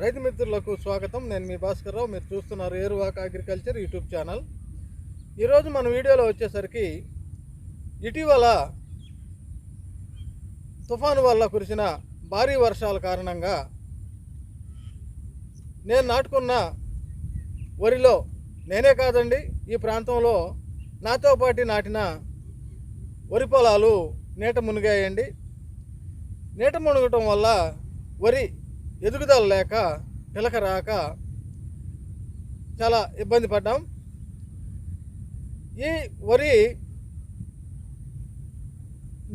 రైతు మిత్రులకు స్వాగతం. నేను మీ భాస్కర్రావు. మీరు చూస్తున్నారు ఏరువాక అగ్రికల్చర్ యూట్యూబ్ ఛానల్. ఈరోజు మన వీడియోలో వచ్చేసరికి ఇటీవల తుఫాను వల్ల కురిసిన భారీ వర్షాల కారణంగా నేను నాటుకున్న వరిలో నేనే కాదండి ఈ ప్రాంతంలో నాతో పాటు నాటిన వరి పొలాలు నీట మునిగాయండి. నీట మునగటం వల్ల వరి ఎదుగుదల లేక పిలక రాక చాలా ఇబ్బంది పడ్డాం. ఈ వరి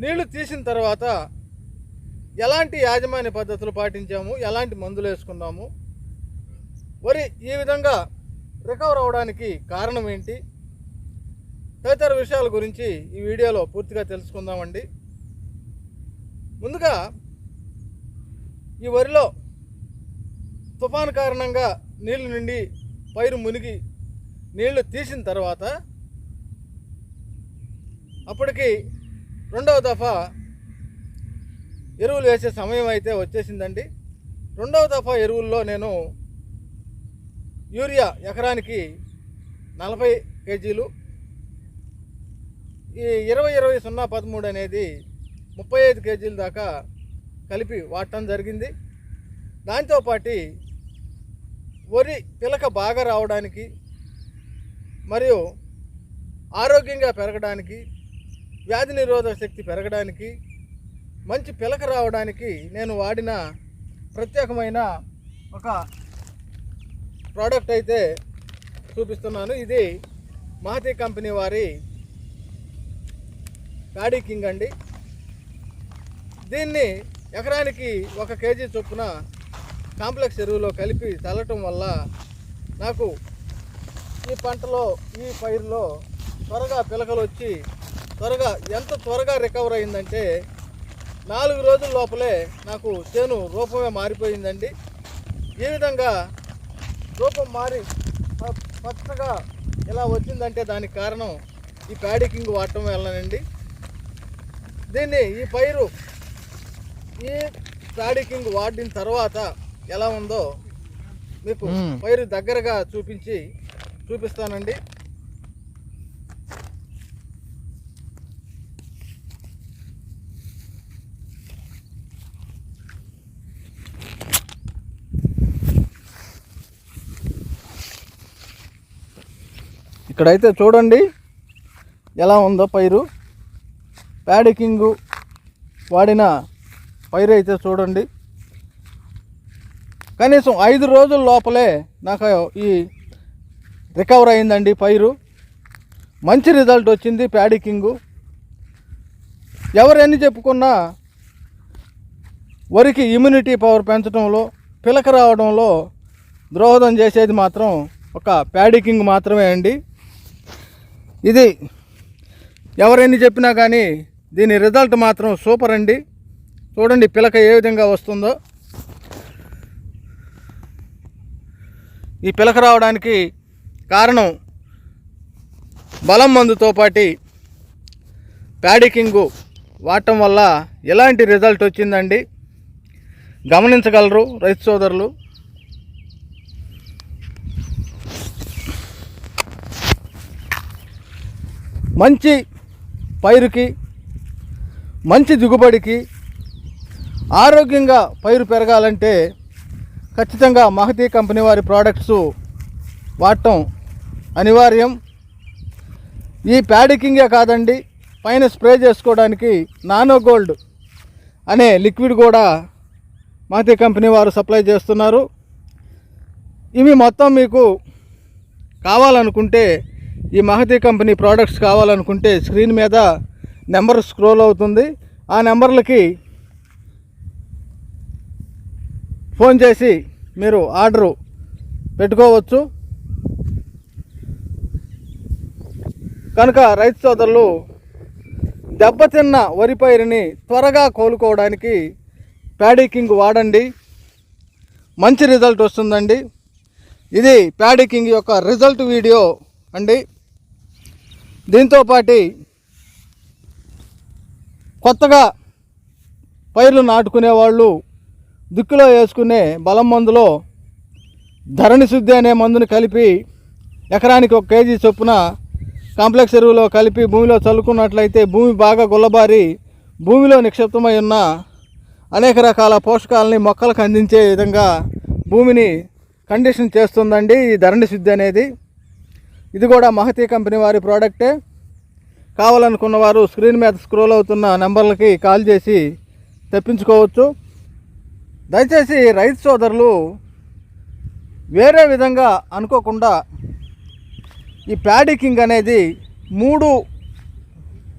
నీళ్ళు తీసిన తర్వాత ఎలాంటి యాజమాన్య పద్ధతులు పాటించాము? ఎలాంటి మందులు వేసుకున్నాము? వరి ఈ విధంగా రికవర్ అవడానికి కారణం ఏంటి? తదితర విషయాల గురించి ఈ వీడియోలో పూర్తిగా తెలుసుకుందామండి. ముందుగా ఈ వరిలో తుఫాను కారణంగా నీళ్ళు నిండి పైరు మునిగి నీళ్ళు తీసిన తర్వాత అప్పటికి రెండవ దఫా ఎరువులు వేసే సమయం అయితే వచ్చేసిందండి. రెండవ దఫా ఎరువుల్లో నేను యూరియా ఎకరానికి నలభై కేజీలు ఈ ఇరవై ఇరవై సున్నా పదమూడు అనేది ముప్పై ఐదు కేజీల దాకా కలిపి వాడటం జరిగింది. దాంతోపాటి వరి పిలక బాగా రావడానికి మరియు ఆరోగ్యంగా పెరగడానికి వ్యాధి నిరోధక శక్తి పెరగడానికి మంచి పిలక రావడానికి నేను వాడిన ప్రత్యేకమైన ఒక ప్రోడక్ట్ అయితే చూపిస్తున్నాను. ఇది మహతి కంపెనీ వారి గాడీ కింగ్ అండి. దీన్ని ఎకరానికి ఒక కేజీ చొప్పున కాంప్లెక్స్ ఎరువులో కలిపి చల్లటం వల్ల నాకు ఈ పంటలో ఈ పైరులో త్వరగా పిలకలు వచ్చి త్వరగా ఎంత త్వరగా రికవర్ అయిందంటే నాలుగు రోజుల లోపలే నాకు చేను రూపమే మారిపోయిందండి. ఈ విధంగా రూపం మారి పచ్చగా ఇలా వచ్చిందంటే దానికి కారణం ఈ ప్యాడికింగ్ వాడటం వల్లనండి. దీన్ని ఈ పైరు ఈ ప్యాడికింగ్ వాడిన తర్వాత ఎలా ఉందో మీకు. పైరు దగ్గరగా చూపించి చూపిస్తానండి. ఇక్కడైతే చూడండి ఎలా ఉందో పైరు. ప్యాడికింగు వాడిన పైరు అయితే చూడండి. కనీసం ఐదు రోజుల లోపలే నాకు ఈ రికవర్ అయిందండి పైరు. మంచి రిజల్ట్ వచ్చింది ప్యాడికింగు. ఎవరు చెప్పుకున్నా వరికి ఇమ్యూనిటీ పవర్ పెంచడంలో పిలక రావడంలో ద్రోహదం చేసేది మాత్రం ఒక ప్యాడికింగ్ మాత్రమే అండి. ఇది ఎవరెన్ని చెప్పినా కానీ దీని రిజల్ట్ మాత్రం సూపర్ అండి. చూడండి పిలక ఏ విధంగా వస్తుందో. ఈ పిలక రావడానికి కారణం బలం మందుతో పాటి ప్యాడికింగు వాడటం వల్ల ఎలాంటి రిజల్ట్ వచ్చిందండి? గమనించగలరు రైతు సోదరులు. మంచి పైరుకి మంచి దిగుబడికి ఆరోగ్యంగా పైరు పెరగాలంటే ఖచ్చితంగా మహతీ కంపెనీ వారి ప్రోడక్ట్స్ వాడటం అనివార్యం. ఈ ప్యాడికింగే కాదండి పైన స్ప్రే చేసుకోవడానికి నానో గోల్డ్ అనే లిక్విడ్ కూడా మహతీ కంపెనీ వారు సప్లై చేస్తున్నారు. ఇవి మొత్తం మీకు కావాలనుకుంటే ఈ మహతీ కంపెనీ ప్రోడక్ట్స్ కావాలనుకుంటే స్క్రీన్ మీద నెంబర్ స్క్రోల్ అవుతుంది. ఆ నెంబర్లకి ఫోన్ చేసి మీరు ఆర్డరు పెట్టుకోవచ్చు. కనుక రైతు సోదరులు దెబ్బతిన్న వరి పైరుని త్వరగా కోలుకోవడానికి ప్యాడికింగ్ వాడండి. మంచి రిజల్ట్ వస్తుందండి. ఇది ప్యాడికింగ్ యొక్క రిజల్ట్ వీడియో అండి. దీంతో పాటి కొత్తగా పైర్లు నాటుకునే వాళ్ళు దుక్కులో వేసుకునే బలం మందులో ధరణి శుద్ధి అనే మందుని కలిపి ఎకరానికి ఒక కేజీ చొప్పున కాంప్లెక్స్ ఎరువులో కలిపి భూమిలో చల్లుకున్నట్లయితే భూమి బాగా గుల్లబారి భూమిలో నిక్షిప్తమై ఉన్న అనేక రకాల పోషకాలని మొక్కలకు అందించే విధంగా భూమిని కండిషన్ చేస్తుందండి ఈ ధరణి శుద్ధి అనేది. ఇది కూడా మహతి కంపెనీ వారి ప్రోడక్టే. కావాలనుకున్న వారు స్క్రీన్ మీద స్క్రోల్ అవుతున్న నెంబర్లకి కాల్ చేసి తెప్పించుకోవచ్చు. దయచేసి రైతు సోదరులు వేరే విధంగా అనుకోకుండా ఈ ప్యాడికింగ్ అనేది మూడు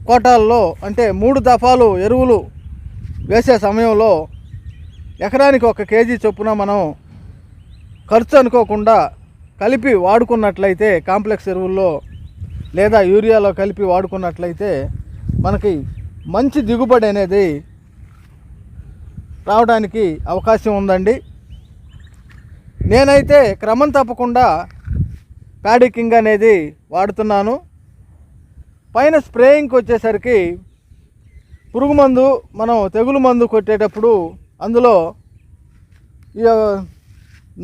కోటాల్లో అంటే మూడు దఫాలు ఎరువులు వేసే సమయంలో ఎకరానికి ఒక కేజీ చొప్పున మనం ఖర్చు అనుకోకుండా కలిపి వాడుకున్నట్లయితే కాంప్లెక్స్ ఎరువుల్లో లేదా యూరియాలో కలిపి వాడుకున్నట్లయితే మనకి మంచి దిగుబడి అనేది రావడానికి అవకాశం ఉందండి. నేనైతే క్రమం తప్పకుండా ప్యాడికింగ్ అనేది వాడుతున్నాను. పైన స్ప్రేయింగ్కి వచ్చేసరికి పురుగు మందు మనం తెగులు మందు కొట్టేటప్పుడు అందులో ఈ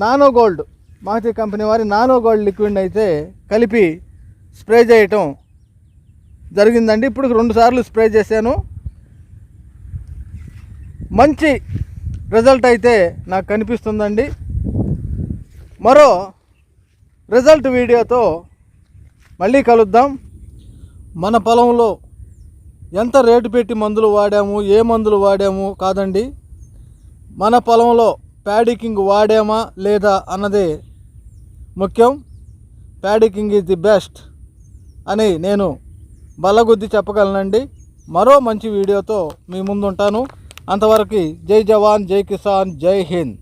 నానో గోల్డ్ మహతి కంపెనీ వారి నానో గోల్డ్ లిక్విడ్ అయితే కలిపి స్ప్రే చేయటం జరిగిందండి. ఇప్పుడు రెండు సార్లు స్ప్రే చేశాను. మంచి రిజల్ట్ అయితే నాకు కనిపిస్తుందండి. మరో రిజల్ట్ వీడియోతో మళ్ళీ కలుద్దాం. మన పొలంలో ఎంత రేటు పెట్టి మందులు వాడాము ఏ మందులు వాడాము కాదండి. మన పొలంలో ప్యాడికింగ్ వాడామా లేదా అన్నదే ముఖ్యం. ప్యాడికింగ్ ఈజ్ ది బెస్ట్ అని నేను బలగుద్ది చెప్పగలనండి. మరో మంచి వీడియోతో మీ ముందుంటాను. అంతవరకు జై జవాన్ జై కిసాన్ జై హింద్.